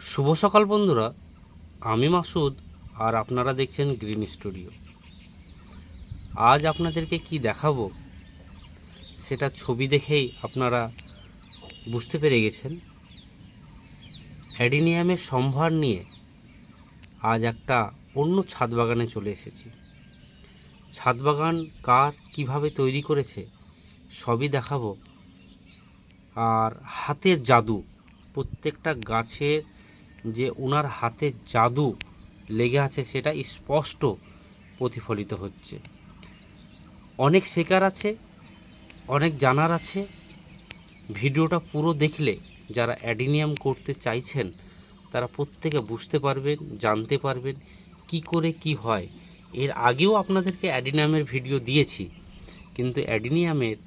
শুভ সকাল বন্ধুরা, আমি মাসুদ আর আপনারা দেখছেন গ্রিন স্টুডিও। আজ আপনাদেরকে কি দেখাবো সেটা ছবি দেখেই আপনারা বুঝতে পেরে গেছেন। অ্যাডিনিয়ামের সম্ভার নিয়ে আজ একটা অন্য ছাদ বাগানে চলে এসেছি। ছাদ বাগান কার কীভাবে তৈরি করেছে সবই দেখাবো। আর হাতের জাদু, প্রত্যেকটা গাছের যে ওনার হাতের জাদু লেগে আছে সেটা স্পষ্ট প্রতিফলিত হচ্ছে। অনেক শেখার আছে, অনেক জানার আছে। ভিডিওটা পুরো দেখলে যারা অ্যাডিনিয়াম করতে চাইছেন, তারা প্রত্যেকে বুঝতে পারবেন, জানতে পারবেন কি করে কি হয়। এর আগেও আপনাদেরকে অ্যাডিনিয়ামের ভিডিও দিয়েছি, কিন্তু অ্যাডিনিয়ামের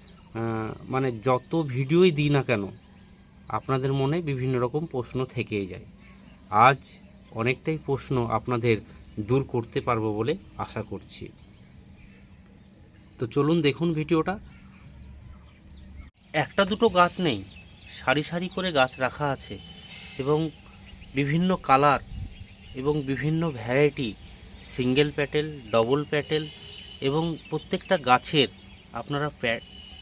মানে যত ভিডিওই দিই না কেন, আপনাদের মনে বিভিন্ন রকম প্রশ্ন থেকেই যায়। আজ অনেকটাই প্রশ্ন আপনাদের দূর করতে পারব বলে আশা করছি। তো চলুন দেখুন ভিডিওটা। একটা দুটো গাছ নেই, সারি সারি করে গাছ রাখা আছে এবং বিভিন্ন কালার এবং বিভিন্ন variety, single petal, double petal এবং প্রত্যেকটা গাছের আপনারা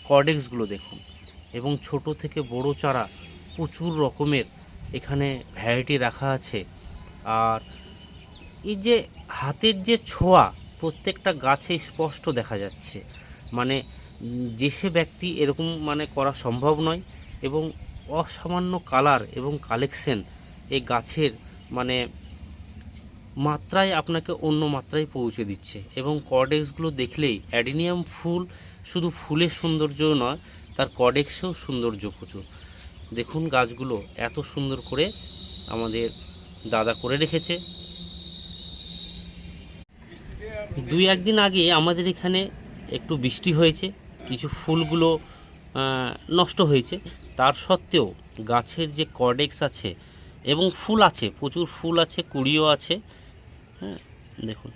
কর্ডেক্সগুলো দেখুন এবং ছোট থেকে বড় চারা প্রচুর রকমের এখানে ভ্যারাইটি রাখা আছে। আর এই যে হাতের যে ছোঁয়া, প্রত্যেকটা গাছে স্পষ্ট দেখা যাচ্ছে। মানে যে সে ব্যক্তি এরকম মানে করা সম্ভব নয় এবং অসামান্য কালার এবং কালেকশন এই গাছের মানে মাত্রায় আপনাকে অন্য মাত্রায় পৌঁছে দিচ্ছে। এবং কর্ডেক্সগুলো দেখলেই অ্যাডিনিয়াম ফুল শুধু ফুলের সৌন্দর্য নয়, তার কর্ডেক্সেও সৌন্দর্য প্রচুর। দেখুন গাছগুলো এত সুন্দর করে আমাদের দাদা করে রেখেছে। দুই একদিন আগে আমাদের এখানে একটু বৃষ্টি হয়েছে, কিছু ফুলগুলো নষ্ট হয়েছে। তার সত্ত্বেও গাছের যে কর্ডেক্স আছে এবং ফুল আছে, প্রচুর ফুল আছে, কুড়িও আছে হ্যাঁ দেখুন।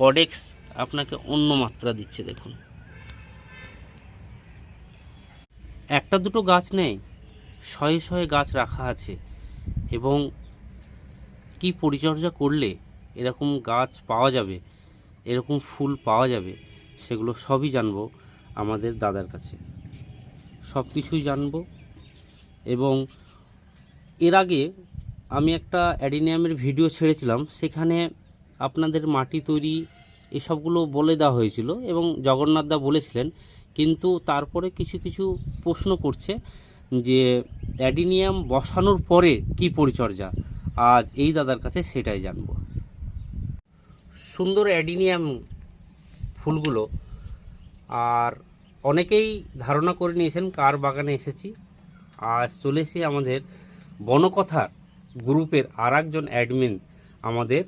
কর্ডেক্স আপনাকে অন্য মাত্রা দিচ্ছে, দেখুন। একটা দুটো গাছ নেই শয়ে শয়ে গাছ রাখা আছে এবং কি পরিচর্যা করলে এরকম গাছ পাওয়া যাবে, এরকম ফুল পাওয়া যাবে, সেগুলো সবই জানব আমাদের দাদার কাছে। সব কিছুই জানব এবং এর আগে আমি একটা অ্যাডিনিয়ামের ভিডিও ছেড়েছিলাম, সেখানে আপনাদের মাটি তৈরি এসবগুলো বলে দেওয়া হয়েছিল এবং জগন্নাথদা বলেছিলেন, কিন্তু তারপরে কিছু কিছু প্রশ্ন করছে। যে অ্যাডিনিয়াম বসানোর পরে কি পরিচর্যা? আজ এই দাদার কাছে সেটাই জানব। সুন্দর অ্যাডিনিয়াম ফুলগুলো আর অনেকেই ধারণা করে নিয়েছেন কার বাগানে এসেছি। আজ চলে এসে আমাদের বনকথার গ্রুপের আর একজন অ্যাডমিন আমাদের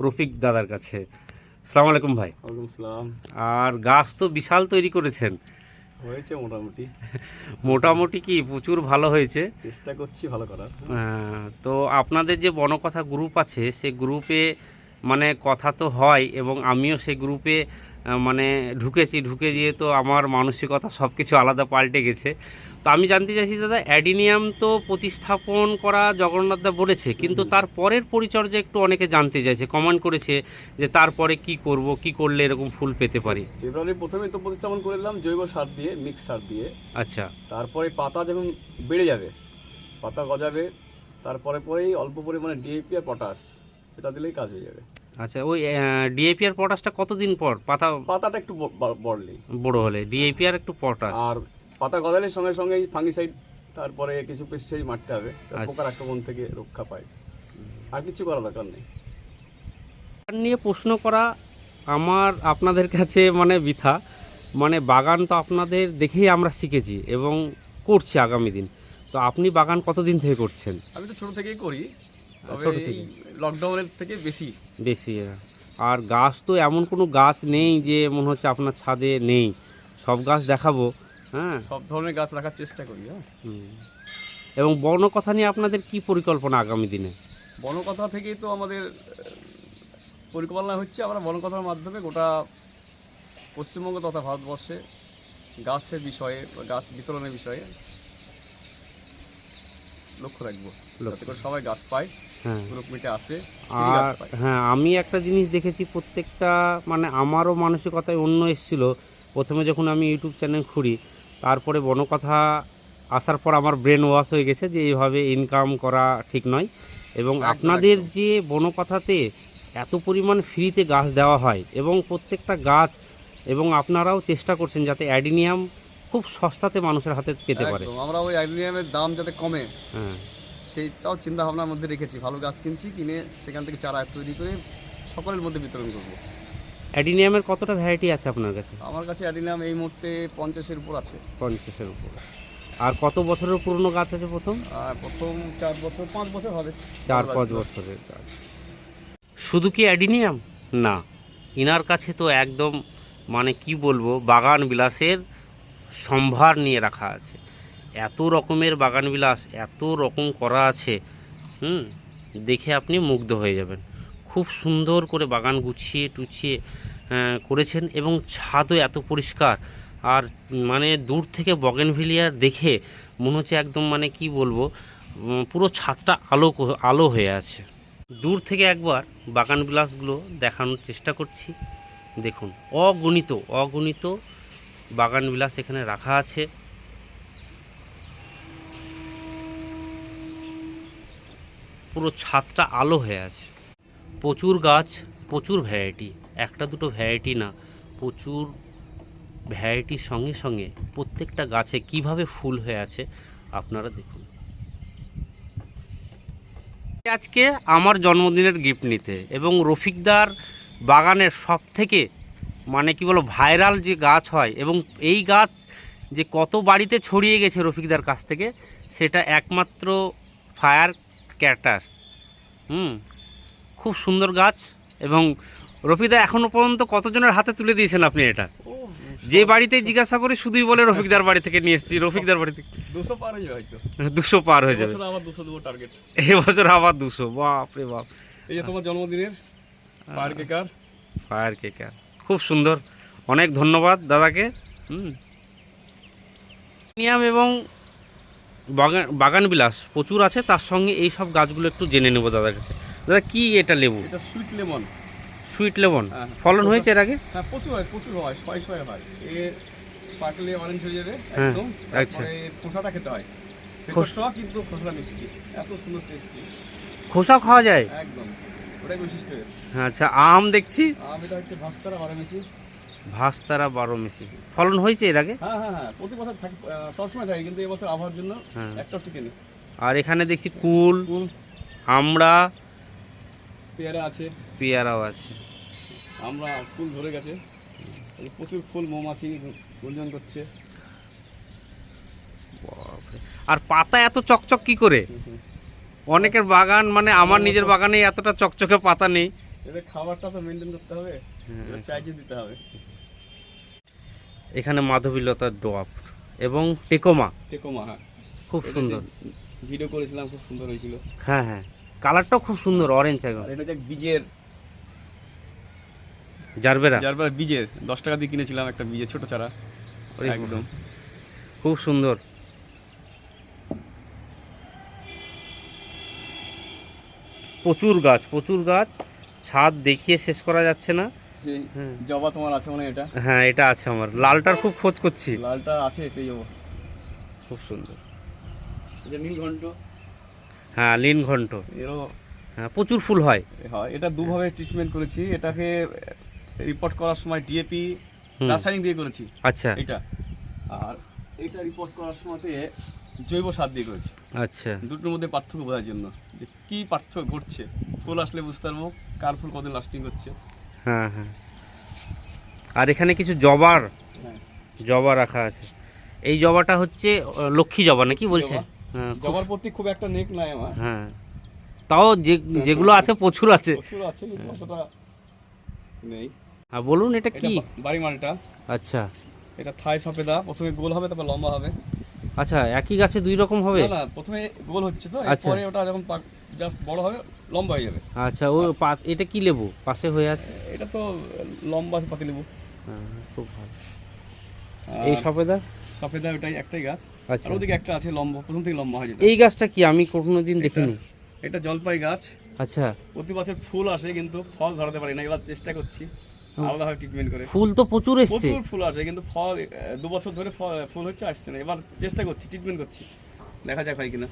রফিক দাদার কাছে। সালাম আলাইকুম ভাই। ওয়ালাইকুম আর গাছ তো বিশাল তৈরি করেছেন। হয়েছে মোটামুটি। মোটামুটি কি? প্রচুর ভালো হয়েছে। চেষ্টা করছি ভালো করার। হ্যাঁ তো আপনাদের যে বনকথা গ্রুপ আছে সেই গ্রুপে মানে কথা তো হয় এবং আমিও সেই গ্রুপে মানে ঢুকেছি। ঢুকে গিয়ে তো আমার মানসিকতা সব কিছু আলাদা পাল্টে গেছে। তো আমি জানতে চাইছি দাদা অ্যাডিনিয়াম তো প্রতিস্থাপন করা জগন্নাথদা বলেছে কিন্তু তার পরের পরিচর্যা একটু অনেকে জানতে চাইছে কমেন্ট করেছে যে তারপরে কি করব কি করলে এরকম ফুল পেতে পারি? ফেব্রুয়ারি প্রথমে তো প্রতিস্থাপন করে দিলাম জৈব সার দিয়ে মিক্স সার দিয়ে। আচ্ছা। তারপরে পাতা যখন বেড়ে যাবে পাতা গজাবে তারপরে পরেই অল্প পরিমাণে ডিএপি আর পটাশ এটা দিলেই কাজ হয়ে যাবে। আচ্ছা ওই ডিএপি আর পটাশটা কতদিন পর? পাতা পাতাটা একটু বড়লি। বড় হলে। ডিএপি আর একটু পটাশ আর পাতা গজালে সঙ্গে সঙ্গে ফাঙ্গিসাইড তারপরে কিছু পেস্টিসাইড মারতে হবে আচ্ছা। পোকার আক্রমণ থেকে রক্ষা পায়। আর কিছু করা দরকার নেই। নিয়ে প্রশ্ন করা আমার আপনাদের কাছে মানে বৃথা। মানে বাগান তো আপনাদের দেখেই আমরা শিখেছি এবং করছি আগামী দিন। তো আপনি বাগান কতদিন থেকে করছেন? আমি তো ছোট থেকেই করি। ছোট থেকে? লকডাউনের থেকে বেশি। বেশি আর গাছ তো এমন কোনো গাছ নেই যে মনে হচ্ছে আপনার ছাদে নেই। সব গাছ দেখাবো হ্যাঁ। সব ধরনের গাছ রাখার চেষ্টা করি হ্যাঁ। এবং বর্ণ কথা নিয়ে আপনাদের কি পরিকল্পনা আগামী দিনে? বনকথা থেকেই তো আমাদের পরিকল্পনা হচ্ছে আমরা বনকথার মাধ্যমে গোটা পশ্চিমবঙ্গ তথা ভারতবর্ষে গাছের বিষয়ে গাছ বিতরণের বিষয়ে লক্ষ্য রাখব যাতে করে সবাই গাছ পায় হ্যাঁ। গ্রুপ মিটে আসে আর হ্যাঁ আমি একটা জিনিস দেখেছি প্রত্যেকটা মানে আমারও মানসিকতায় অন্য এসেছিল। প্রথমে যখন আমি ইউটিউব চ্যানেল খুঁড়ি তারপরে বনকথা আসার পর আমার ব্রেন ওয়াশ হয়ে গেছে যে এইভাবে ইনকাম করা ঠিক নয়। এবং আপনাদের যে বনকথাতে এত পরিমাণ ফ্রিতে গাছ দেওয়া হয় এবং প্রত্যেকটা গাছ এবং আপনারাও চেষ্টা করছেন যাতে অ্যাডিনিয়াম খুব সস্তাতে মানুষের হাতে পেতে পারে। একদম আমরা ওই অ্যালুমিনিয়ামের দাম যাতে কমে হ্যাঁ। সেইটাও চিন্তা ভাবনার মধ্যে রেখেছি। ভালো গাছ কিনছি কিনে সেখান থেকে চারা তৈরি করে সকলের মধ্যে বিতরণ করব। অ্যাডিনিয়ামের কতটা ভ্যারাইটি আছে আপনার কাছে? আমার কাছে অ্যাডিনিয়াম এই মুহূর্তে পঞ্চাশের উপর আছে। পঞ্চাশের উপর। আর কত বছরের পুরনো গাছ আছে প্রথম? আর প্রথম চার বছর পাঁচ বছর হবে। চার পাঁচ বছরের গাছ। শুধু কি অ্যাডিনিয়াম? না। ইনার কাছে তো একদম মানে কি বলব বাগান বিলাসের সম্ভার নিয়ে রাখা আছে। এত রকমের বাগান বিলাস, এত রকম করা আছে, হুম? দেখে আপনি মুগ্ধ হয়ে যাবেন। খুব সুন্দর করে বাগান গুছিয়ে টুছিয়ে করেছেন এবং ছাদও এত পরিষ্কার। আর মানে দূর থেকে বগেনভিলিয়ার দেখে মনে হচ্ছে একদম মানে কি বলব পুরো ছাদটা আলো আলো হয়ে আছে। দূর থেকে একবার বাগান বিলাসগুলো দেখানোর চেষ্টা করছি। দেখুন, অগণিত অগণিত বাগান বিলাস এখানে রাখা আছে। পুরো ছাদটা আলো হয়ে আছে। প্রচুর গাছ, প্রচুর ভ্যারাইটি একটা দুটো ভ্যারাইটি না, প্রচুর ভ্যারাইটির সঙ্গে সঙ্গে প্রত্যেকটা গাছে কীভাবে ফুল হয়ে আছে আপনারা দেখুন। আজকে আমার জন্মদিনের গিফট নিতে এবং রফিকদার বাগানের সব থেকে মানে কি বলো ভাইরাল যে গাছ হয় এবং এই গাছ যে কত বাড়িতে ছড়িয়ে গেছে রফিকদার কাছ থেকে সেটা একমাত্র ফায়ার ক্যাটাস হুম খুব সুন্দর গাছ এবং রফিকদা এখনও পর্যন্ত কতজনের হাতে তুলে দিয়েছেন আপনি এটা? যে বাড়িতে জিজ্ঞাসা করি শুধুই বলে রফিকদার বাড়ি থেকে নিয়ে এসেছি রফিকদার বাড়ি থেকে। দুশো পার হয়ে যাবে দুশো পার হয়ে যাবে। এবছর আবার দুশো দেবো টার্গেট এবছর আবার দুশো বাপ রে বাপ। এই যে তোমার জন্মদিনের ফায়ার কেকার ফায়ার কেকার খুব সুন্দর। অনেক ধন্যবাদ দাদাকে। হুম। নিয়াম এবং বাগান বাগান বিলাস প্রচুর আছে তার সঙ্গে এই সব গাছগুলো একটু জেনে নেব দাদার কাছে। দাদা কি এটা লেবু? এটা সুইট লেমন সুইট লেমন। ফলন হয়েছে এর আগে? হ্যাঁ প্রচুর হয় প্রচুর হয় ছয় ছয় হয়। এর পাকলে অরেঞ্জ হয়ে যাবে হ্যাঁ, একদম। আচ্ছা। খোসাটা খেতে হয়। খোসা কিন্তু খোসাটা মিষ্টি এত সুন্দর টেস্টি খোসা খাওয়া যায়? একদম। ওটাই বৈশিষ্ট্য এর। আচ্ছা আম দেখছি। আম এটা হচ্ছে ভাস্তারা বারো মিশি ভাস্তারা বারো মিশি ফলন হয়েছে এর আগে? হ্যাঁ হ্যাঁ হ্যাঁ প্রতি বছর থাকে সবসময় থাকে কিন্তু এবছর আবহাওয়ার জন্য হ্যাঁ। একটাও টিকে নেই আর এখানে দেখছি কুল ফুল আমড়া পেয়ারা আছে। পেয়ারাও আছে। আমরা ফুল ধরে গেছে। প্রচুর ফুল মৌমাছি গুঞ্জন করছে। আর পাতা এত চকচক কি করে? অনেকের বাগান মানে আমার নিজের বাগানে এতটা চকচকে পাতা নেই। খাবারটা তো মেনটেন করতে হবে এদের চাইছে দিতে হবে। এখানে মাধবীলতার ডোয়াপ এবং টেকোমা। টেকোমা হ্যাঁ। খুব সুন্দর। ভিডিও করেছিলাম খুব সুন্দর হয়েছিল। হ্যাঁ হ্যাঁ। কালারটাও খুব সুন্দর অরেঞ্জ একদম। এটা হচ্ছে বীজের জারবেরা। যার পরে বীজের দশ টাকা দিয়ে কিনেছিলাম একটা বীজের ছোট চারা। একদম। খুব সুন্দর। প্রচুর গাছ প্রচুর গাছ। ছাদ দেখিয়ে শেষ করা যাচ্ছে না। জবা তোমার আছে মানে এটা? হ্যাঁ এটা আছে আমার। লালটার খুব খোঁজ করছি। লালটা আছে পেয়ে যাব। খুব সুন্দর। এটা নীলঘণ্ট হ্যাঁ ঘন্ট। এরও হ্যাঁ প্রচুর ফুল হয়। হয়। এটা দুভাবে ট্রিটমেন্ট করেছি। এটাকে রিপোর্ট করার সময় ডিএপি। রাসায়নিক দিয়ে করেছি। আচ্ছা। এটা। আর এটা রিপোর্ট করার সময়তে জৈব সার দিয়ে করেছি। আচ্ছা। দুটোর মধ্যে পার্থক্য বোঝার জন্য যে কি পার্থক্য ঘটছে। ফুল আসলে বুঝতে পারব কার ফুল কদিন লাস্টিং করছে হ্যাঁ হ্যাঁ। আর এখানে কিছু জবার হ্যাঁ। জবা রাখা আছে। এই জবাটা হচ্ছে লক্ষ্মী জবা নাকি বলছে। হ্যাঁ জবার প্রতি খুব একটা নেক নাই আমার। হ্যাঁ। তাও যে যেগুলো আছে প্রচুর আছে। প্রচুর আছে নেই। আর বলুন এটা এটা কি? বাড়ি মালটা আচ্ছা। এটা থাই সফেদা প্রথমে গোল হবে তারপর লম্বা হবে। আচ্ছা একই গাছে দুই রকম হবে? না না প্রথমে গোল হচ্ছে তো আচ্ছা। পরে ওটা যখন জাস্ট বড় হবে লম্বা হয়ে যাবে। আচ্ছা ও এটা কি লেবু? পাশে হয়ে আছে? এটা তো লম্বা আছে পাতি লেবু। হ্যাঁ খুব ভালো। এই সফেদা? সফেদা ওটাই একটাই গাছ। আচ্ছা। আর ওদিকে একটা আছে লম্বা প্রথম থেকে লম্বা হয়ে যেটা এই গাছটা কি আমি কোনোদিন দেখিনি? এটা জলপাই গাছ। আচ্ছা। প্রতি বছর ফুল আসে কিন্তু ফল ধরাতে পারি না এবার চেষ্টা করছি। আলাদাভাবে ট্রিটমেন্ট করে। ফুল তো প্রচুর এসছে। প্রচুর ফুল আসে কিন্তু ফল দু বছর ধরে ফল- ফুল হচ্ছে আসছে না। এবার চেষ্টা করছি ট্রিটমেন্ট করছি। দেখা যাক হয় কিনা।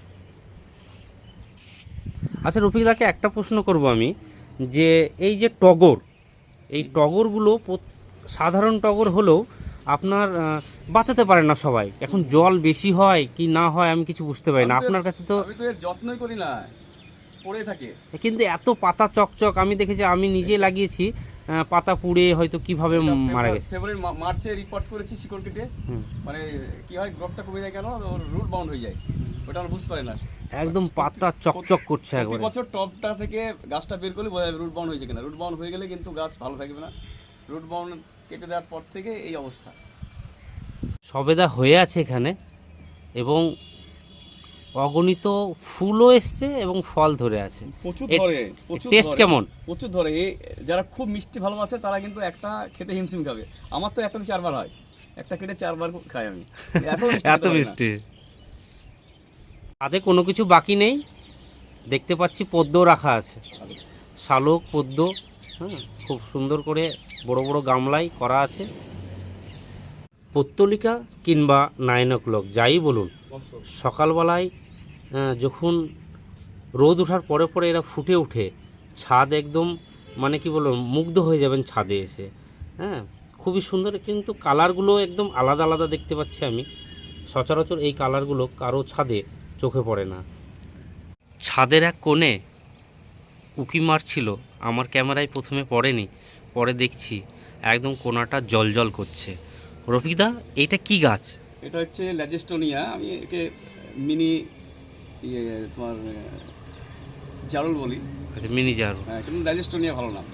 আচ্ছা রফিকদাকে একটা প্রশ্ন করব আমি যে এই যে টগর এই টগরগুলো সাধারণ টগর হলেও আপনার বাঁচাতে পারে না সবাই। এখন জল বেশি হয় কি না হয় আমি কিছু বুঝতে পারি না। আপনার কাছে তো আমি তো এর যত্নই করি না। পড়ে থাকে। কিন্তু এত পাতা চকচক আমি দেখেছি আমি নিজে লাগিয়েছি পাতা পুড়ে হয়তো কীভাবে মারা গেছে। ফেব্রুয়ারি মার্চে রিপোর্ট করেছি শিকড় কেটে। মানে কি হয় গ্রোথটা কমে যায় কেন? ওর রুট বাউন্ড হয়ে যায়। ওটা আমরা বুঝতে পারি না। একদম পাতা চকচক করছে একবারে। বছর টপটা থেকে গাছটা বের করলে বোঝা যাবে রুট বাউন্ড হয়েছে কিনা। রুট বাউন্ড হয়ে গেলে কিন্তু গাছ ভালো থাকবে না। রুট বাউন্ড কেটে দেওয়ার পর থেকে এই অবস্থা। সবেদা হয়ে আছে এখানে এবং অগণিত ফুলও এসছে এবং ফল ধরে আছে। প্রচুর ধরে টেস্ট কেমন? প্রচুর ধরে। যারা খুব মিষ্টি ভালোবাসে তারা কিন্তু একটা খেতে হিমশিম খাবে। আমার তো একটা চারবার হয়। একটা কেটে চারবার খাই আমি। এত মিষ্টি তাতে কোনো কিছু বাকি নেই। দেখতে পাচ্ছি পদ্ম রাখা আছে। শালক পদ্ম হ্যাঁ খুব সুন্দর করে বড় বড় গামলায় করা আছে। পত্তলিকা কিংবা নাইন ক্লক যাই বলুন। সকালবেলায় যখন রোদ ওঠার পরে পরে এরা ফুটে উঠে ছাদ একদম মানে কি বলব, মুগ্ধ হয়ে যাবেন ছাদে এসে। হ্যাঁ খুবই সুন্দর, কিন্তু কালারগুলো একদম আলাদা আলাদা দেখতে পাচ্ছি আমি। সচরাচর এই কালারগুলো কারও ছাদে চোখে পড়ে না। ছাদের এক কোণে উকি মারছিল, আমার ক্যামেরায় প্রথমে পড়েনি, পরে দেখছি, একদম কোনাটা জল জল করছে। রফিকদা এইটা কি গাছ? এটা হচ্ছে ল্যাজেস্টোনিয়া আমি একে মিনি ইয়ে তোমার জারুল বলি। আচ্ছা মিনি জারু হ্যাঁ কিন্তু ল্যাজেস্টোনিয়া ভালো নাম।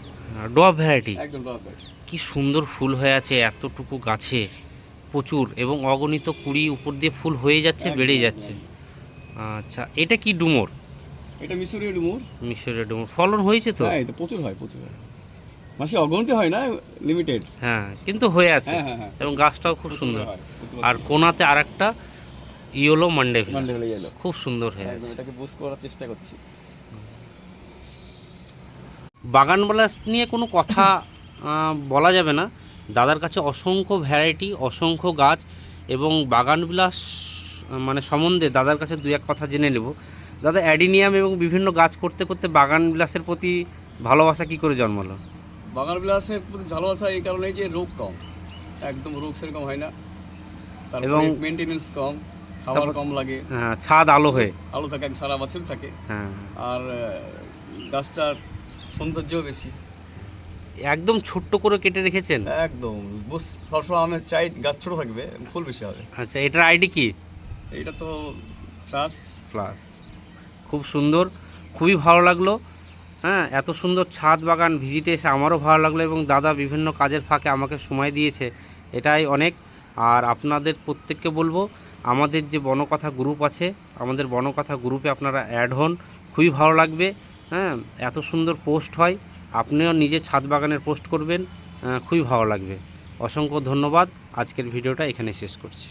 ডোয়া ভ্যারাইটি। একদম দরকার কি সুন্দর ফুল হয়ে আছে এতটুকু গাছে প্রচুর এবং অগণিত কুড়ি উপর দিয়ে ফুল হয়ে যাচ্ছে বেড়েই যাচ্ছে। আচ্ছা এটা কি ডুমোর? এটা মিশরীয় ডুমুর। মিশরীয় ডুমোর। ফলন হয়েছে তো? হ্যাঁ এটা প্রচুর হয় প্রচুর হয়। মাসে অগণিত হয় না লিমিটেড হ্যাঁ কিন্তু হয়ে আছে। হ্যাঁ হ্যাঁ হ্যাঁ এবং গাছটাও খুব সুন্দর। আর কোনাতে আর একটা ইয়েলো মান্ডে খুব সুন্দর হয়ে আছে। এটাকে বুঝ করার চেষ্টা করছি। বাগান বাগানবালা নিয়ে কোনো কথা বলা যাবে না। দাদার কাছে অসংখ্য ভ্যারাইটি অসংখ্য গাছ এবং বাগানবিলাস মানে সম্বন্ধে দাদার কাছে দু এক কথা জেনে নেব। দাদা অ্যাডিনিয়াম এবং বিভিন্ন গাছ করতে করতে বাগান বিলাসের প্রতি ভালোবাসা কি করে জন্মালো? বাগান বিলাসের প্রতি ভালোবাসা এই কারণে যে রোগ কম। একদম রোগ সেরকম হয় না। এবং- মেনটেনেন্স কম খাবার কম লাগে। আহ, ছাদ আলো হয়ে। আলো থাকে সারা বছর থাকে। হ্যাঁ। আর গাছটার সৌন্দর্যও বেশি। একদম ছোট্ট করে কেটে রেখেছেন? একদম। বুস সবসময় আমি চাই গাছ ছোট থাকবে ফুল বেশি হবে। আচ্ছা এটার আইডি কি? এইটা তো প্লাস খুব সুন্দর খুবই ভালো লাগল। হ্যাঁ এত সুন্দর ছাদ বাগান ভিজিটে এসে আমারও ভালো লাগল এবং দাদা বিভিন্ন কাজের ফাঁকে আমাকে সময় দিয়েছে, এটাই অনেক। আর আপনাদের প্রত্যেককে বলব, আমাদের যে বনকথা গ্রুপ আছে, আমাদের বনকথা গ্রুপে আপনারা অ্যাড হন, খুবই ভালো লাগবে। হ্যাঁ এত সুন্দর পোস্ট হয়, আপনিও নিজে ছাদ বাগানের পোস্ট করবেন খুবই ভালো লাগবে। অসংখ্য ধন্যবাদ, আজকের ভিডিওটা এখানে শেষ করছি।